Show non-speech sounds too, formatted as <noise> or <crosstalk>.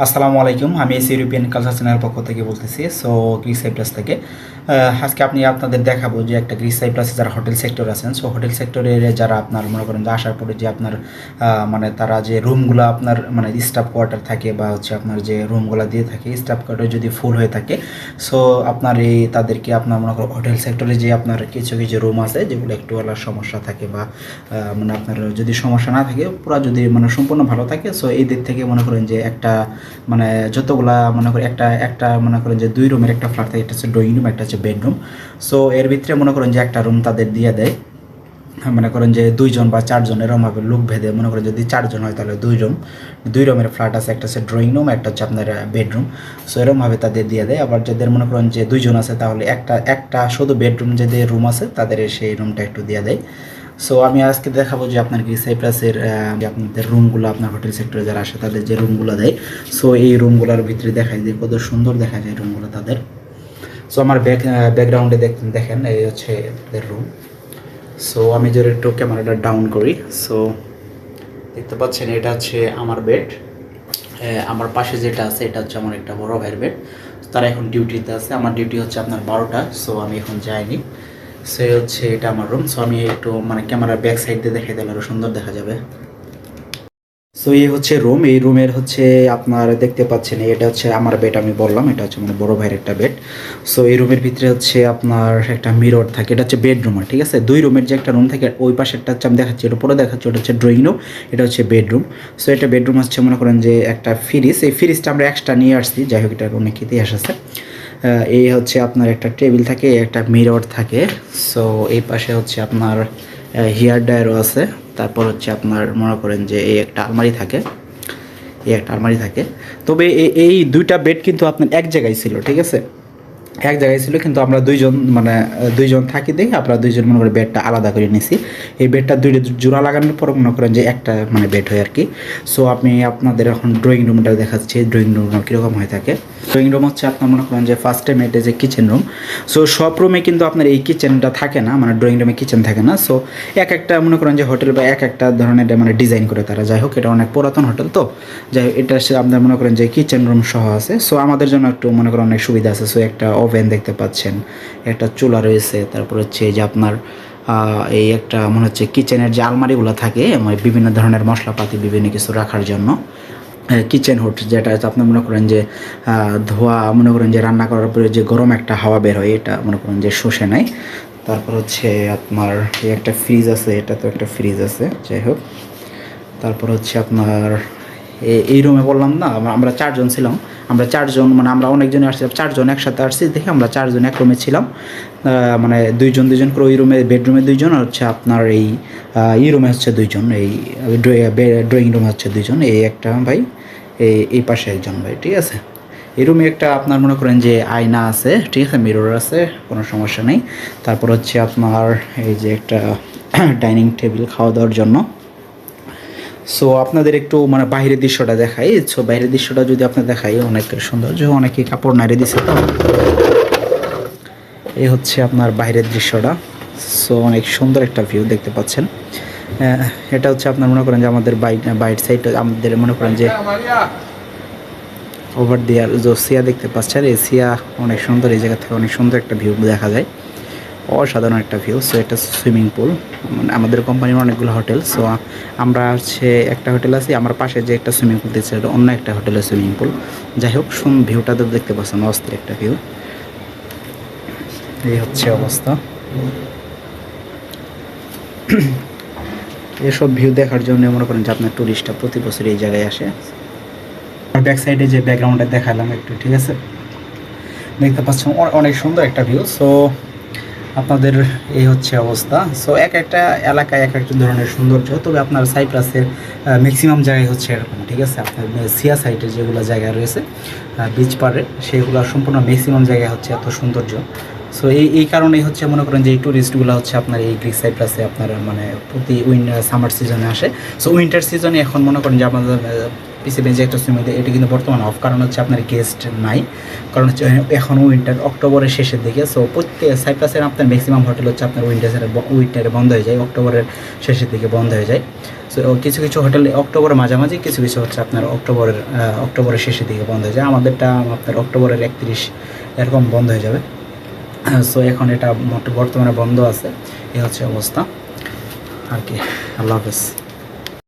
আসসালামু আলাইকুম। আমি এস ইউরোপিয়ান কালচার চ্যানেলের পক্ষ থেকে বলতেছি সো গ্রিস সাইপ্রাস থেকে। আজকে আপনি আপনাদের দেখাবো যে একটা গ্রিস সাইপ্রাসে যারা হোটেল সেক্টর আছেন সো হোটেল সেক্টরের যারা আপনার মনে করেন যে আসার পরে যে আপনার মানে তারা যে রুমগুলো আপনার মানে স্টাফ কোয়ার্টার থাকে বা হচ্ছে আপনার যে রুমগুলো দিয়ে থাকে স্টাফ কোয়ার্টার যদি ফুল হয়ে থাকে সো আপনার এই তাদেরকে আপনার মনে করেন হোটেল সেক্টরে যে আপনার কিছু কিছু রুম আছে, যেগুলো একটু আলাদা সমস্যা থাকে বা মানে আপনার যদি সমস্যা না থাকে, পুরো যদি মানে সম্পূর্ণ ভালো থাকে সো এই দিক থেকে মনে করেন যে একটা মানে যতগুলা মনে করেন একটা একটা মনে করেন যে দুই রুমের একটা ফ্ল্যাট থাকে, একটা হচ্ছে ড্রয়িং রুম একটা হচ্ছে বেডরুম সো এর ভিতরে মনে করেন যে একটা রুম তাদের দিয়ে দেয়। মনে করেন যে দুইজন বা চারজন এরকমভাবে লোক ভেদে মনে করেন যদি চারজন হয় তাহলে দুই রুম দুই রুমের ফ্ল্যাট আছে, একটা হচ্ছে ড্রয়িং রুম একটা হচ্ছে আপনার বেডরুম সো এরকমভাবে তাদের দিয়ে দেয়। আবার যাদের মনে করেন যে দুইজন আছে তাহলে একটা একটা শুধু বেডরুম যাদের রুম আছে তাদের সেই রুমটা একটু দিয়ে দেয়। সো আমি আজকে দেখাবো যে আপনার কি সাইপ্রাসের আপনাদের রুমগুলো আপনার হোটেল সেক্টরে যারা আসে, তাদের যে রুমগুলো দেয়। সো এই রুমগুলোর ভিতরে দেখায় যে কত সুন্দর দেখা যায় রুমগুলো তাদের। সো আমার ব্যাক ব্যাকগ্রাউন্ডে দেখেন, এই হচ্ছে এদের রুম সো আমি যদি একটু ক্যামেরাটা ডাউন করি সো দেখতে পাচ্ছেন, এটা হচ্ছে আমার বেড আমার পাশে যেটা আছে, এটা হচ্ছে আমার একটা বড় ভাইয়ের বেড তারা এখন ডিউটিতে আছে, আমার ডিউটি হচ্ছে আপনার বারোটা। সো আমি এখন যাইনি। সে হচ্ছে এটা আমার রুম সো আমি একটু মানে ক্যামেরার ব্যাক সাইড দিয়ে দেখাই দিলে আরও সুন্দর দেখা যাবে। সো এই হচ্ছে রুম এই রুমের হচ্ছে আপনার দেখতে পাচ্ছেন, এটা হচ্ছে আমার বেড আমি বললাম, এটা হচ্ছে মানে বড় ভাইয়ের একটা বেড সো এই রুমের ভিতরে হচ্ছে আপনার একটা মিরর থাকে, এটা হচ্ছে বেডরুম ঠিক আছে? দুই রুমের যে একটা রুম থাকে, ওই পাশেরটা হচ্ছে আমি দেখাচ্ছি, এটা পরে দেখাচ্ছি, ওটা হচ্ছে ড্রয়িং রুম এটা হচ্ছে বেডরুম সো এটা বেডরুম হচ্ছে মনে করেন যে একটা ফ্রিজ এই ফ্রিজটা আমরা এক্সট্রা নিয়ে আসছি, যাই হোক, এটার অনেক ইতিহাস আছে। এই হচ্ছে আপনার একটা টেবিল থাকে একটা মিরর থাকে। সো এই পাশে হচ্ছে আপনার হেয়ার ড্রায়ারও আছে। তারপর হচ্ছে আপনার, মনে করেন যে এই একটা আলমারি থাকে। এই একটা আলমারি থাকে। তবে এই দুইটা বেড কিন্তু আপনার এক জায়গায় ছিল, ঠিক আছে? এক জায়গায় ছিল, কিন্তু আমরা দুইজন মানে দুইজন থাকি দেখি আমরা দুইজন মনে করি বেডটা আলাদা করে নিছি। এই বেডটা দুইটা জোড়া লাগানোর পর মনে করেন যে একটা মানে বেড হয় আর কি সো আপনি আপনাদের এখন ড্রয়িং রুমটা দেখাচ্ছি ড্রয়িং রুম কীরকম হয়ে থাকে। ড্রয়িং রুম হচ্ছে আপনার মনে করেন যে ফার্স্ট টাইম এটা যে কিচেন রুম সো সব রুমে কিন্তু আপনার এই কিচেনটা থাকে না মানে ড্রয়িং রুমে কিচেন থাকে না। সো এক একটা মনে করেন যে হোটেল বা এক একটা ধরনের মানে ডিজাইন করে তারা। যাই হোক, এটা অনেক পুরাতন হোটেল তো। যাই হোক, এটা আপনার মনে করেন যে কিচেন রুম সহ আছে। সো আমাদের জন্য একটু মনে করেন অনেক সুবিধা আছে। সো একটা ওভেন দেখতে পাচ্ছেন। একটা চুলা রয়েছে, তারপর হচ্ছে যে আপনার এই একটা মনে হচ্ছে কিচেনের যে আলমারিগুলো থাকে মানে বিভিন্ন ধরনের মশলাপাতি, বিভিন্ন কিছু রাখার জন্য। কিচেন হুড যেটা আপনি মনে করেন যে ধোয়া, মনে করেন যে রান্না করার পরে যে গরম একটা হাওয়া বের হয়, এটা মনে করেন যে শোষে নেয় তারপর হচ্ছে আপনার এই একটা ফ্রিজ আছে, এটা তো একটা ফ্রিজ আছে, যাই হোক। তারপর হচ্ছে আপনার এই রুমে বললাম না আমরা চারজন ছিলাম। আমরা চারজন মানে আমরা অনেকজনে আসছি, চারজন একসাথে আসছি, দেখে আমরা চারজন এক রুমে ছিলাম। মানে দুইজন দুইজন করে ওই রুমে বেডরুমে দুইজন হচ্ছে আপনার এই ই রুমে হচ্ছে দুইজন, এই ড্রয়িং রুমে হচ্ছে দুইজন, এই একটা ভাই, এই এই পাশে একজন ভাই, ঠিক আছে? এই রুমে একটা আপনার মনে করেন যে আয়না আছে, ঠিক আছে? মিরর আছে, কোনো সমস্যা নেই। তারপর হচ্ছে আপনার এই যে একটা <clears throat> ডাইনিং টেবিল খাওয়া দাওয়ার জন্য। সো আপনাদের একটু মানে বাইরের দৃশ্যটা দেখাই। সো বাইরের দৃশ্যটা যদি আপনার দেখাই, অনেক সুন্দর। যে অনেকে কাপড় নাড়িয়ে দিছে তো। এই হচ্ছে আপনার বাইরের দৃশ্যটা। সো অনেক সুন্দর একটা ভিউ দেখতে পাচ্ছেন। এটা হচ্ছে আপনার মনে করেন যে আমাদের বাইক বাইট সাইড আমাদের মনে করেন যে ওভার দেয়ার যে সিয়া দেখতে পাচ্ছেন, এই সিয়া অনেক সুন্দর, এই জায়গা থেকে অনেক সুন্দর একটা ভিউ দেখা যায়। অসাধারণ একটা ভিউ সো এটা সুইমিং পুল আমাদের কোম্পানির অনেকগুলো হোটেল সো আমরা হচ্ছে একটা হোটেল আছি, আমার পাশে যে একটা সুইমিং পুল দিচ্ছে অন্য একটা হোটেলের সুইমিং পুল যাই হোক শুন ভিউটা তো দেখতে পাচ্ছেন, অস্থির একটা ভিউ এই হচ্ছে অবস্থা। <clears throat> এসব ভিউ দেখার জন্য মনে করেন যে আপনার টুরিস্টরা প্রতি বছর এই জায়গায় আসে। ব্যাক সাইডে যে ব্যাকগ্রাউন্ডটা দেখালাম একটু, ঠিক আছে? দেখতে পাচ্ছেন অনেক সুন্দর একটা ভিউ সো আপনাদের এই হচ্ছে অবস্থা। সো এক একটা এলাকায় এক একটা ধরনের সৌন্দর্য, তবে আপনার সাইপ্রাসের ম্যাক্সিমাম জায়গায় হচ্ছে এরকম, ঠিক আছে? আপনার সিয়া সাইডে যেগুলো জায়গা রয়েছে বিচ পারে সেগুলো সম্পূর্ণ ম্যাক্সিমাম জায়গায় হচ্ছে এত সৌন্দর্য। সো এই এই কারণেই হচ্ছে মনে করেন যে এই ট্যুরিস্টগুলো হচ্ছে আপনার এই গ্রিক সাইপ্রাসে আপনার মানে প্রতি উইন্টার সামার সিজনে আসে। সো উইন্টার সিজনে এখন মনে করেন যে আপনাদের পিছিয়ে যে একটা সুইমিং এটা কিন্তু বর্তমানে অফ কারণ হচ্ছে আপনার গেস্ট নাই। কারণ হচ্ছে এখন উইন্টার অক্টোবরের শেষের দিকে সো প্রত্যেক সাইপ্রাসের আপনার ম্যাক্সিমাম হোটেল হচ্ছে আপনার উইন্টারের উইন্টারে বন্ধ হয়ে যায়, অক্টোবরের শেষের দিকে বন্ধ হয়ে যায়। সো কিছু কিছু হোটেল অক্টোবরের মাঝামাঝি, কিছু কিছু হচ্ছে আপনার অক্টোবরের অক্টোবরের শেষের দিকে বন্ধ হয়ে যায়। আমাদেরটা আপনার অক্টোবরের একত্রিশ, এরকম বন্ধ হয়ে যাবে। সো এখন এটা বর্তমানে বন্ধ আছে এ হচ্ছে অবস্থা। আর কি, আল্লাহ হাফেজ।